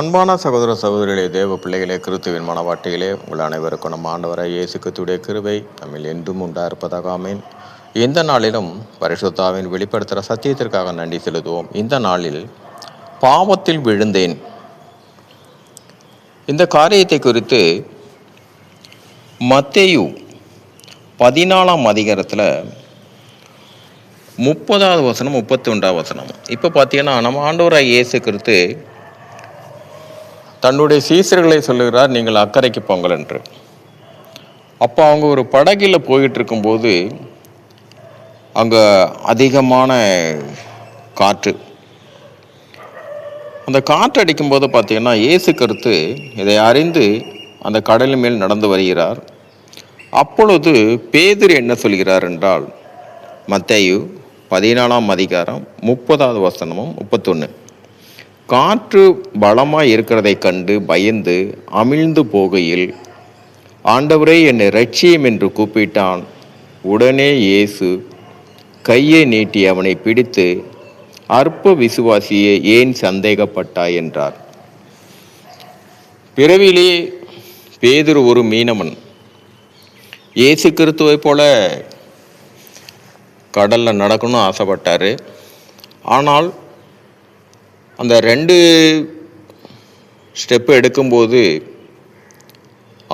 அன்பான சகோதர சகோதரிகளே தேவ பிள்ளைகளே கிறிஸ்துவின் மனவாட்டிகளே உங்கள் அனைவருக்கும் நம்ம ஆண்டவரை இயேசு கிறிஸ்துடைய கிருவை நம்மில் என்றும் உண்டா இருப்பதாக ஆமேன். எந்த நாளிலும் பரிசுத்தாவின் வெளிப்படுத்துகிற சத்தியத்திற்காக நன்றி செலுத்துவோம். இந்த நாளில் பாவத்தில் விழுந்தேன். இந்த காரியத்தை குறித்து மத்தேயு பதினாலாம் அதிகாரத்தில் முப்பதாவது வசனம் முப்பத்தி ஒன்றாவது வசனம். இப்போ பார்த்தீங்கன்னா நம்ம ஆண்டவராக இயேசு கிறிஸ்து தன்னுடைய சீசர்களை சொல்லுகிறார் நீங்கள் அக்கறைக்கு போங்கள் என்று. அப்போ அவங்க ஒரு படகில் போயிட்டு இருக்கும்போது அங்கே அதிகமான காற்று. அந்த காற்று அடிக்கும்போது பார்த்தீங்கன்னா இயேசு கருத்து இதை அறிந்து அந்த கடலின் மேல் நடந்து வருகிறார். அப்பொழுது பேதுரு என்ன சொல்கிறார் என்றால் மத்தையு பதினாலாம் அதிகாரம் முப்பதாவது வசனமும் முப்பத்தொன்று காற்று பலமாய் இருக்கிறதை கண்டு பயந்து அமிழ்ந்து போகையில் ஆண்டவரே என்னை ரட்சியம் என்று கூப்பிட்டான். உடனே இயேசு கையை நீட்டி அவனை பிடித்து அற்ப விசுவாசியே ஏன் சந்தேகப்பட்டாய்? என்றார். பிறவிலே பேதுரு ஒரு மீனவன். இயேசு கிறிஸ்துவை போல கடலில் நடக்கணும்னு ஆசைப்பட்டார். ஆனால் அந்த ரெண்டு ஸ்டெப்பு எடுக்கும்போது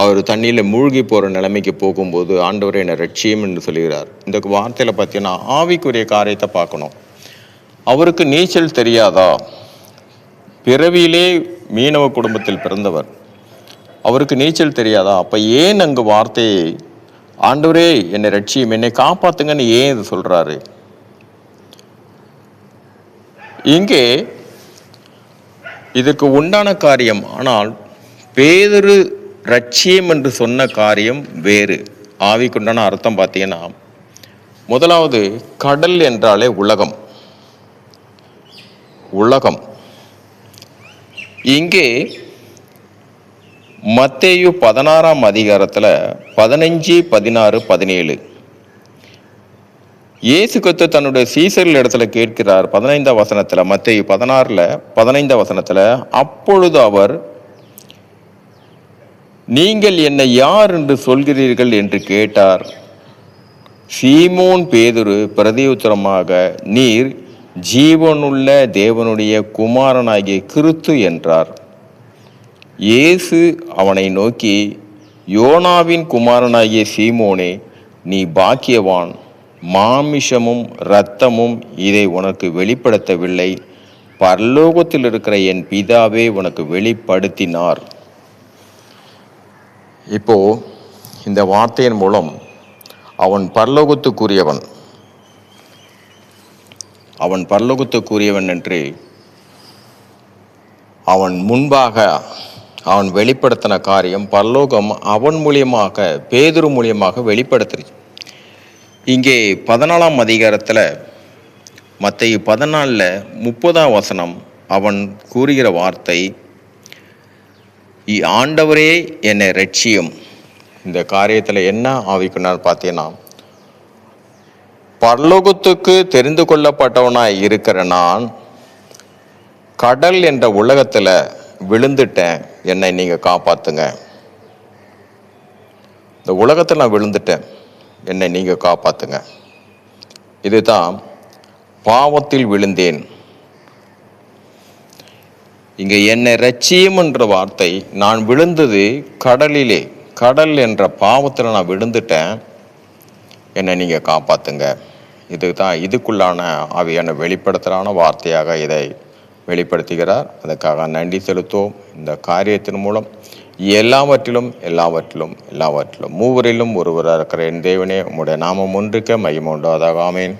அவர் தண்ணியில் மூழ்கி போகிற நிலைமைக்கு போகும்போது ஆண்டவரை என்னை ரட்சியம் என்று சொல்கிறார் இந்த வார்த்தையில் பார்த்தீங்கன்னா ஆவிக்குரிய காரியத்தை பார்க்கணும். அவருக்கு நீச்சல் தெரியாதா? பிறவியிலே மீனவ குடும்பத்தில் பிறந்தவர். அவருக்கு நீச்சல் தெரியாதா? அப்போ ஏன் அங்கு வார்த்தையை ஆண்டவரே என்னை ரட்சியம் என்னை காப்பாத்துங்கன்னு ஏன் இது சொல்கிறாரு இங்கே இதற்கு உண்டான காரியம் ஆனால் பேதொரு ரட்சியம் என்று சொன்ன காரியம் வேறு. ஆவிக்குண்டான அர்த்தம் பார்த்தீங்கன்னா முதலாவது கடல் என்றாலே உலகம். உலகம். இங்கே மத்தேயு பதினாறாம் அதிகாரத்தில் பதினஞ்சு பதினாறு பதினேழு இயேசு கத்து தன்னுடைய சீசர்கள் இடத்துல கேட்கிறார் பதினைந்தாம் வசனத்தில் மத்திய பதினாறில் பதினைந்தாம் வசனத்தில் அப்பொழுது அவர் நீங்கள் என்னை யார் என்று சொல்கிறீர்கள்? என்று கேட்டார். சீமோன் பேதுரு பிரதியுத்தரமாக நீர் ஜீவனுள்ள தேவனுடைய குமாரனாகிய கிறித்து என்றார். இயேசு அவனை நோக்கி யோனாவின் குமாரனாகிய சீமோனே நீ பாக்கியவான். மாமிஷமும் இரத்தமும் இதை உனக்கு வெளிப்படுத்தவில்லை. பரலோகத்தில் இருக்கிற என் பிதாவே உனக்கு வெளிப்படுத்தினார். இப்போ இந்த வார்த்தையின் மூலம் அவன் பரலோகத்துக்குரியவன். அவன் பரலோகத்துக்குரியவன் என்று அவன் முன்பாக அவன் வெளிப்படுத்தின காரியம் பரலோகம் அவன் மூலியமாக பேதுரு மூலியமாக வெளிப்படுத்துச்சு இங்கே பதினாலாம் அதிகாரத்தில் மற்ற பதினாலில் முப்பதாம் வசனம் அவன் கூறுகிற வார்த்தை ஆண்டவரே என்னை ரட்சியும் இந்த காரியத்தில் என்ன ஆவிக்குனார் பார்த்தீங்கன்னா பரலோகத்துக்கு தெரிந்து கொள்ளப்பட்டவனாய் இருக்கிற நான் கடல் என்ற உலகத்தில் விழுந்துட்டேன். என்னை நீங்கள் காப்பாற்றுங்க இந்த உலகத்தில் நான் விழுந்துட்டேன். என்னை நீங்கள் காப்பாற்றுங்க இதுதான் பாவத்தில் விழுந்தேன். இங்கே என்னை ரட்சியம் என்ற வார்த்தை நான் விழுந்தது கடலிலே கடல் என்ற பாவத்தில் நான் விழுந்துட்டேன். என்னை நீங்கள் காப்பாற்றுங்க இதுதான் இதுக்குள்ளான அவையான வெளிப்படுத்தலான வார்த்தையாக இதை வெளிப்படுத்துகிறார். அதற்காக நன்றி செலுத்துவோம். இந்த காரியத்தின் மூலம் எல்லாவற்றிலும் எல்லாவற்றிலும் எல்லாவற்றிலும் மூவரிலும் ஒருவராக இருக்கிற என் தேவனே உம்முடைய நாமம் ஒன்றுக்க மையம் உண்டாதாக ஆமேன்.